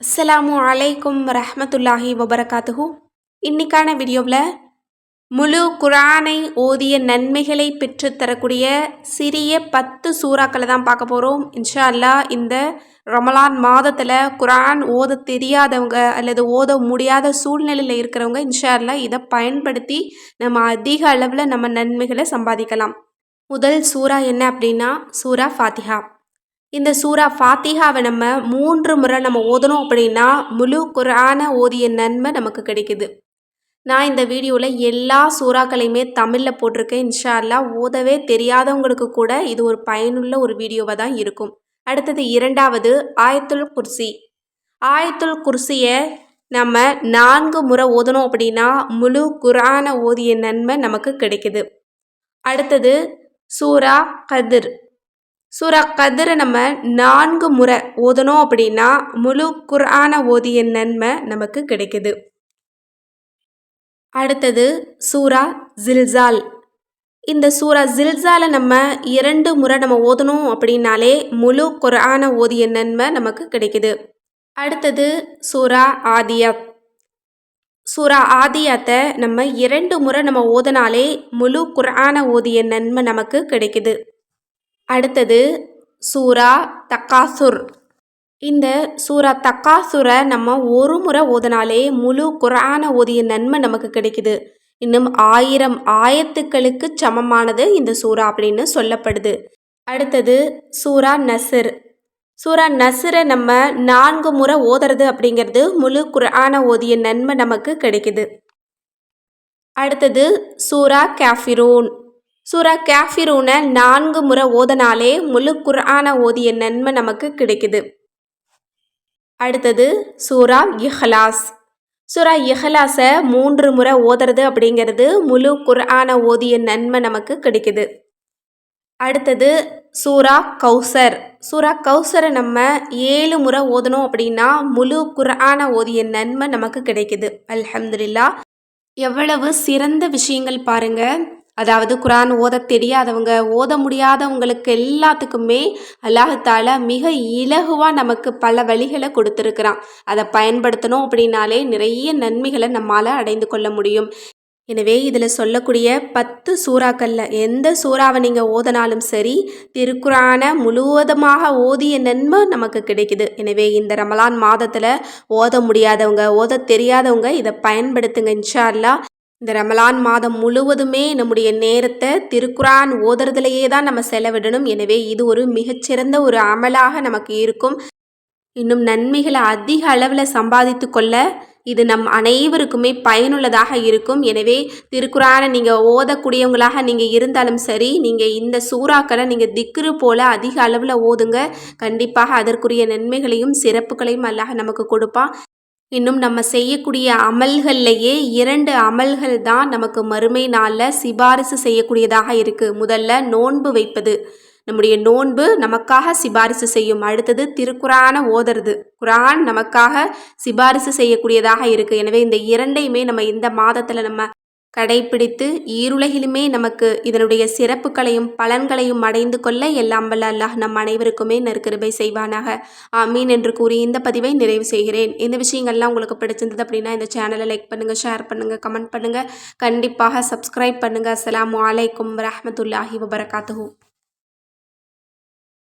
அஸ்ஸலாமு அலைக்கும் ரஹ்மத்துல்லாஹி வபரகாத்துஹு. இன்னைக்கான வீடியோவில் முழு குரானை ஓதிய நன்மைகளை பெற்றுத்தரக்கூடிய சிறிய பத்து சூறாக்களை தான் பார்க்க போகிறோம். இன்ஷா அல்லாஹ் இந்த ரமலான் மாதத்தில் குரான் ஓத தெரியாதவங்க அல்லது ஓத முடியாத சூழ்நிலையில் இருக்கிறவங்க இன்ஷா அல்லா இதை பயன்படுத்தி நம்ம அதிக அளவில் நம்ம நன்மைகளை சம்பாதிக்கலாம். முதல் சூறா என்ன அப்படின்னா சூரா ஃபாத்திஹா. இந்த சூரா ஃபாத்திகாவை நம்ம மூன்று முறை நம்ம ஓதணும் அப்படின்னா முழு குரான ஓதிய நன்மை நமக்கு கிடைக்குது. நான் இந்த வீடியோவில் எல்லா சூறாக்களையுமே தமிழில் போட்டிருக்கேன். இன்ஷா ஓதவே தெரியாதவங்களுக்கு கூட இது ஒரு பயனுள்ள ஒரு வீடியோவாக தான் இருக்கும். அடுத்தது இரண்டாவது ஆயத்துல் குர்சி. ஆயத்துல் குர்சியை நம்ம நான்கு முறை ஓதணும் அப்படின்னா முழு குரான ஓதிய நன்மை நமக்கு கிடைக்குது. அடுத்தது சூரா கதிர். சூரா கதிரை நம்ம நான்கு முறை ஓதணும் அப்படின்னா முழு குர்ஆன ஓதிய நன்மை நமக்கு கிடைக்குது. அடுத்தது சூரா ஜில்சால். இந்த சூரா ஜில்சாலை நம்ம இரண்டு முறை நம்ம ஓதணும் அப்படின்னாலே முழு குரான ஓதிய நன்மை நமக்கு கிடைக்குது. அடுத்தது சூரா ஆதியத் சூரா ஆதியாத்தை நம்ம இரண்டு முறை நம்ம ஓதனாலே முழு குரான ஓதிய நன்மை நமக்கு கிடைக்குது. அடுத்தது சூரா தக்காசுர். இந்த சூரா தக்காசுரை நம்ம ஒரு முறை ஓதினாலே முழு குரான ஓதிய நன்மை நமக்கு கிடைக்குது. இன்னும் ஆயிரம் ஆயத்துக்களுக்கு சமமானது இந்த சூறா அப்படின்னு சொல்லப்படுது. அடுத்தது சூரா நசிர் சூரா நசிரை நம்ம நான்கு முறை ஓதுறது அப்படிங்கிறது முழு குரான ஓதிய நன்மை நமக்கு கிடைக்குது. அடுத்தது சூரா கேஃபிரோன். சூரா கேஃபிரூனை நான்கு முறை ஓதனாலே முழு குர்ஆனை ஓதிய நன்மை நமக்கு கிடைக்குது. அடுத்தது சூரா இஹ்லாஸ். சூரா இஹ்லாஸை மூன்று முறை ஓதுறது அப்படிங்கிறது முழு குர்ஆனை ஓதிய நன்மை நமக்கு கிடைக்குது. அடுத்தது சூரா கௌசர். சூரா கௌசரை நம்ம ஏழு முறை ஓதணும் அப்படின்னா முழு குர்ஆனை ஓதிய நன்மை நமக்கு கிடைக்குது. அல்ஹம்துலில்லா எவ்வளவு சிறந்த விஷயங்கள் பாருங்கள் அதாவது குரான் ஓத தெரியாதவங்க ஓத முடியாதவங்களுக்கு எல்லாத்துக்குமே அல்லாஹால மிக இலகுவாக நமக்கு பல வழிகளை கொடுத்துருக்குறான். அதை பயன்படுத்தணும் அப்படின்னாலே நிறைய நன்மைகளை நம்மால் அடைந்து கொள்ள முடியும். எனவே இதில் சொல்லக்கூடிய பத்து சூறாக்களில் எந்த சூறாவை நீங்கள் ஓதனாலும் சரி திருக்குறானை முழுவதுமாக ஓதிய நன்மை நமக்கு கிடைக்குது. எனவே இந்த ரமலான் மாதத்தில் ஓத முடியாதவங்க ஓத தெரியாதவங்க இதை பயன்படுத்துங்க இன்ஷால்லா இந்த ரமலான் மாதம் முழுவதுமே நம்முடைய நேரத்தை திருக்குரான் ஓதுறதுலையே தான் நம்ம செலவிடணும். எனவே இது ஒரு மிகச்சிறந்த ஒரு அமலாக நமக்கு இருக்கும். இன்னும் நன்மைகளை அதிக அளவில் சம்பாதித்து கொள்ள இது நம் அனைவருக்குமே பயனுள்ளதாக இருக்கும். எனவே திருக்குறானை நீங்கள் ஓதக்கூடியவங்களாக நீங்கள் இருந்தாலும் சரி நீங்கள் இந்த சூறாக்களை நீங்கள் திக்ரு போல் அதிக அளவில் ஓதுங்க. கண்டிப்பாக அதற்குரிய நன்மைகளையும் சிறப்புகளையும் அல்லாஹ் நமக்கு கொடுப்பான். இன்னும் நம்ம செய்யக்கூடிய அமல்கள்லையே இரண்டு அமல்கள் தான் நமக்கு மறுமை நாளில் சிபாரிசு செய்யக்கூடியதாக இருக்குது முதல்ல நோன்பு வைப்பது. நம்முடைய நோன்பு நமக்காக சிபாரிசு செய்யும். அடுத்தது திருக்குறான ஓதுறது. குரான் நமக்காக சிபாரிசு செய்யக்கூடியதாக இருக்குது எனவே இந்த இரண்டையுமே நம்ம இந்த மாதத்தில் நம்ம கடைபிடித்து ஈருலகிலுமே நமக்கு இதனுடைய சிறப்புகளையும் பலன்களையும் அடைந்து கொள்ள எல்லாம் வல்ல அல்லாஹ் நம் அனைவருக்குமே நற்கிருபை செய்வானாக. ஆமீன் என்று கூறி இந்த பதிவை நிறைவு செய்கிறேன். இந்த விஷயங்கள்லாம் உங்களுக்கு பிடிச்சிருந்தது அப்படின்னா இந்த சேனலை லைக் பண்ணுங்கள் ஷேர் பண்ணுங்கள் கமெண்ட் பண்ணுங்கள் கண்டிப்பாக சப்ஸ்கிரைப் பண்ணுங்கள் அஸ்லாம் வலைக்கம் வரமத்துல்லாஹி வபரகாத்து